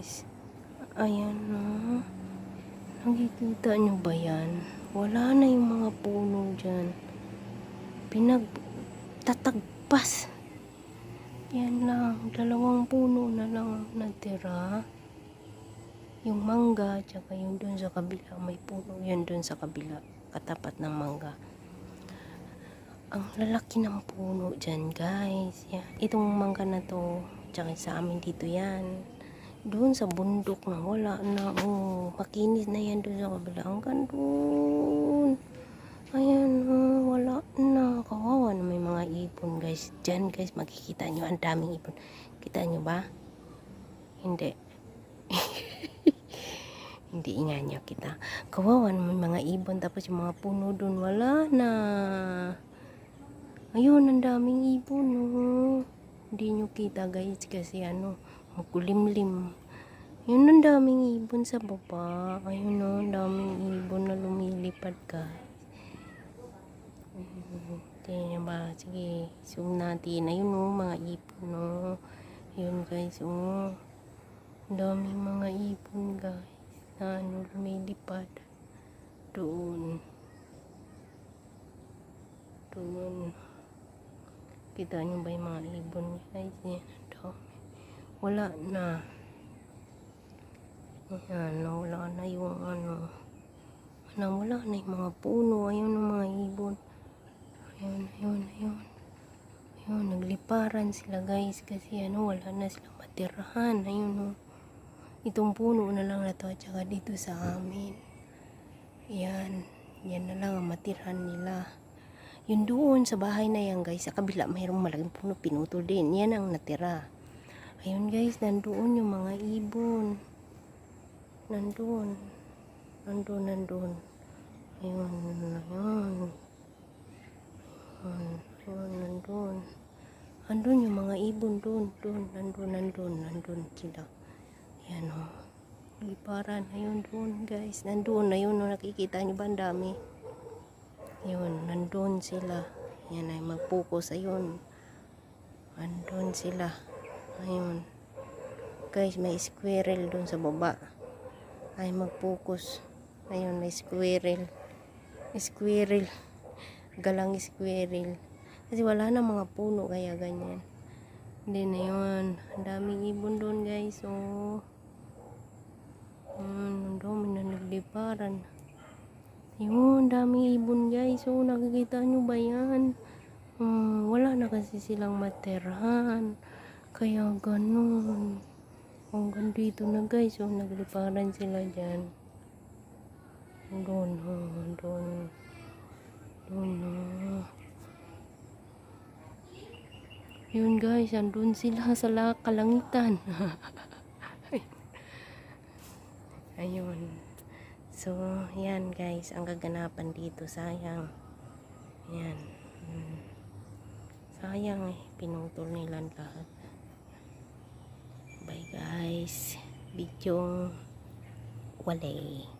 guys. Ayan na. Nakikita nyo ba yan? Wala na yung mga puno dyan. Pinagtatagpas. Yan lang. Dalawang puno na lang ang natira. Yung mangga, tsaka yung dun sa kabila. May puno yan dun sa kabila. Katapat ng mangga. Ang lalaki ng puno dyan, guys. Yan. Itong mangga na to, tsaka sa amin dito yan. Doon sa bundok na wala na. Oh, makinis na yan doon sa kabila. Hanggang doon. Ayan, oh, wala na. Kawawa na may mga ipon, guys. Dyan, guys, makikita nyo. Ang daming ipon. Kita nyo ba? Hindi. Hindi nga nyo kita. Kawawa na may mga ibon. Tapos yung mga puno doon, wala na. Ayun, ang daming ibon, oh. Hindi nyo kita, guys, kasi ano, makulimlim. Yun, ang daming ibon sa baba. Ayun, oh, ang daming ibon na lumilipad, guys. Tingnan ba? Sige, zoom natin. Ayun, oh, mga ibon, oh. Ayun, guys, oh. Ang daming mga ibon, guys, na ano, lumilipad. Doon. Doon. Kita nyo ba yung mga ibon guys? Yan, ang dami. Wala na. Ayan, wala na yung ano. Wala, wala na yung mga puno. Ayun ang mga ibon. Ayun, ayun, ayun. Ayun, nagliparan sila guys. Kasi ano, wala na silang matirahan. Ayun, oh. Itong puno na lang na to. At saka dito sa amin. Yan. Yan na lang ang matirahan nila. Yun doon sa bahay na yan guys, sa kabila mayroong malaking puno, pinutol din. Yan ang natira. Ayun guys, nandoon yung mga ibon. Nandoon. Nandoon, nandoon. Ayun, ayun. Ayun, ayun, nandoon. Andun yung mga ibon doon, doon, nandun, nandun, nandun sila. Yan o. Oh. Liparan, ayun doon guys. Nandun, ayun o, nakikita nyo ba ang dami? Yun, nandun sila. Yan ay mag-focus. Ayun. Nandun sila. Ayun. Guys, may squirrel dun sa baba. Ay mag-focus. Ayun, may squirrel. Squirrel. Galang squirrel. Kasi wala na mga puno kaya ganyan. Hindi na yun. Daming ibon doon guys. Oh. Hmm, ang dami na nagliparan. Yun, daming ibon guys. So, nakikita nyo ba yan? Hmm, wala na kasi silang materhan. Kaya ganun. Hanggang dito na guys. So, nagliparan sila dyan. Doon, ha. Doon. Doon, ha. Yun guys, andun sila sa la- kalangitan. Ayun. So, yan guys, ang gaganapan dito, sayang. Yan. Hmm. Sayang eh, pinutol nila lahat. Bye guys. Video wale.